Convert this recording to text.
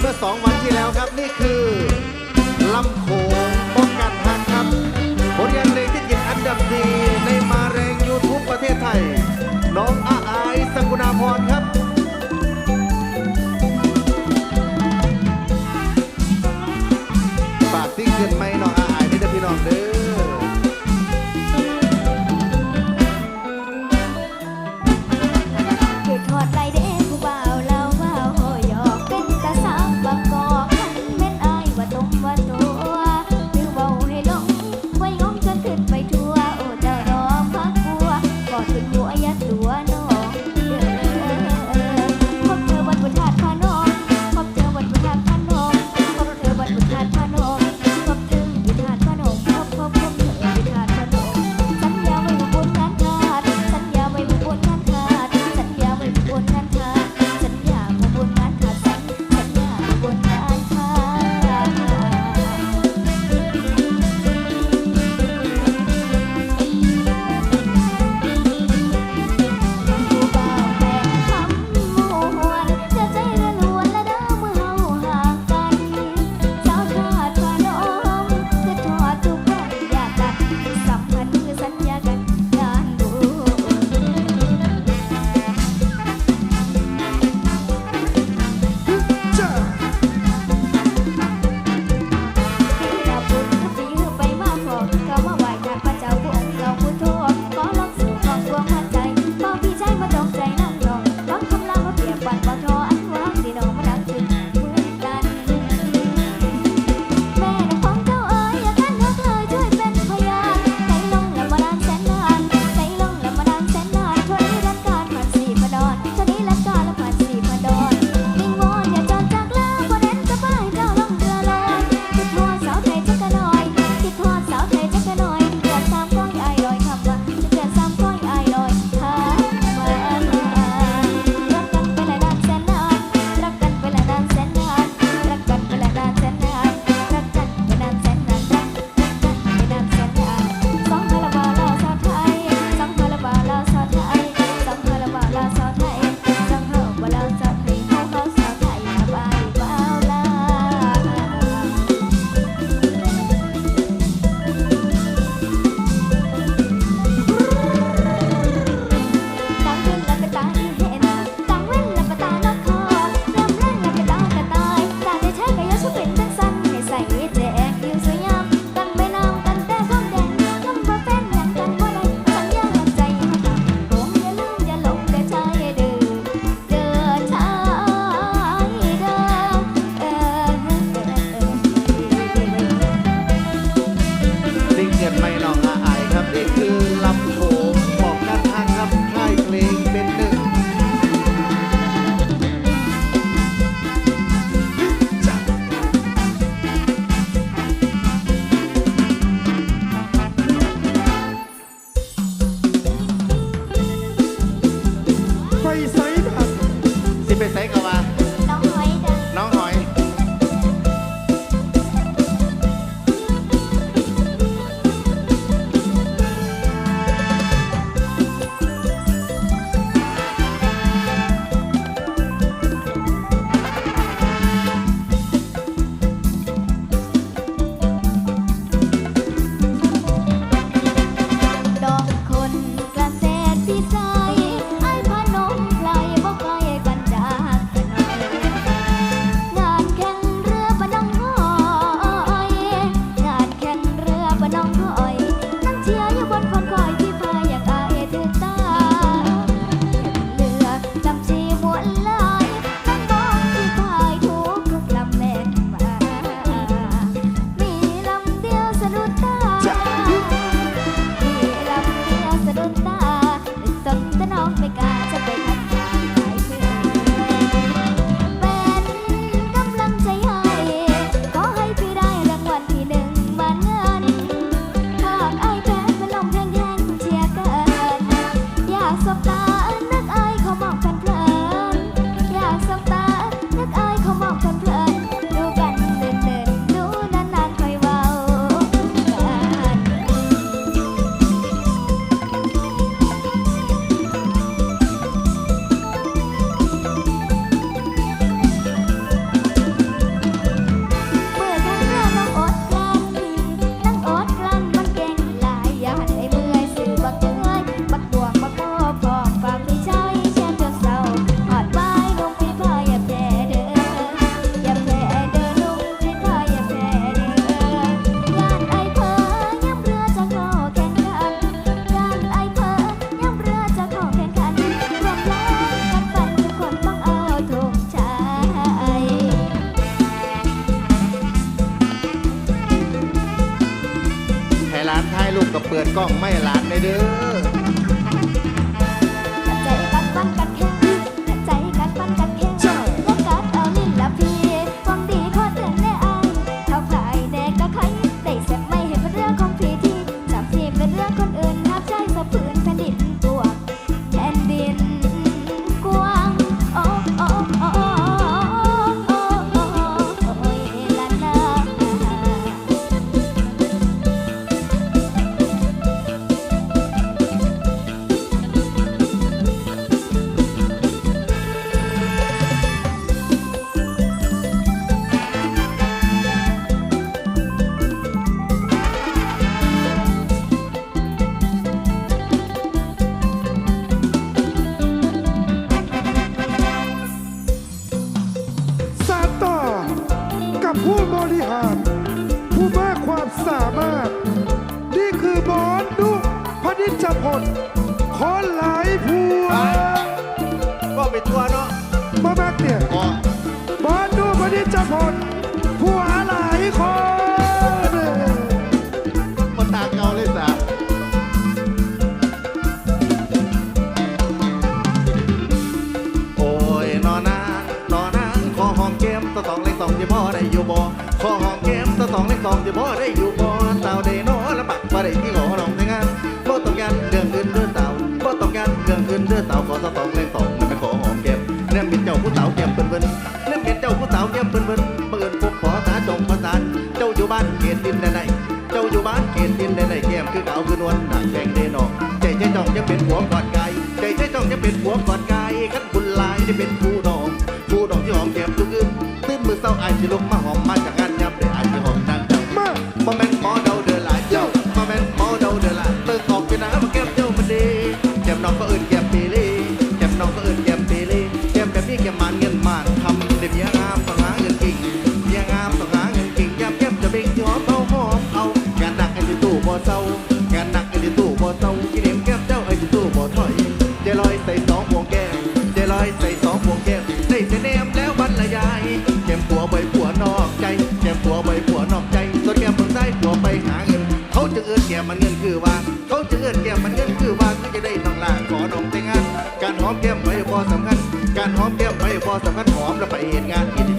เมื่อสองวันที่แล้วครับนี่คือลำโขงป้องกันห่างครับผลงานเพลงที่ติดอันดับดีในมาแรงยูทูปประเทศไทย น้อง ที่ไปใส่ กับเปิดกล้องไม่หลานเลยเด้อ ผู้บริหาร ผู้มากความสามารถ นี่คือบอสดุพนิจพลขอหลายผัวก็ไปทัวร์เนาะ ตะตองเล็กตองจะพ่ได้อยู่บ่เต่าได้นอและปักบ่ได้ที่หอน้องแต่งงานบ่ต้องการเรื่องอื่นเรื่องเต่าบ่ต้องการเรื่องอื่นเรื่องเต่าขอตะตองเล็กตองนั่นเป็นขอหองเกมเนี่ยเป็นเจ้าผู้เต่าเกมเปิ้นเปิ้นเนี่ยเป็นเจ้าผู้เต่าเกมเปิ้นเปิ้นเปิ้นพบขอตาจงประสานเจ้าอยู่บ้านเขตดินใดๆเจ้าอยู่บ้านเขตดินใดๆแก้มคือขาวคือนวลหนักแข่งเดนองใจใจจ้องจะเป็นหัวกอดกายใจใจจ้องจะเป็นหัวกอดกายขันบุญลายจะเป็นผู้ดองผู้ดองที่หอมแก้มทุกคืนตื่นมือเศร้าอายสิลุกมาหอมมาจาก มาบ่แม่นหมอเดาเดือหลายเจ้ามาแม่นหมอเดาเดือหลายเลิกออกไปนะมาแก้มเจ้ามันดีแก้มน้องก็อื่นแก้ม หอมแก้มไปพอสำคัญ การหอมแก้มไปพอสำคัญหอมแล้วไปเห็นงานกิน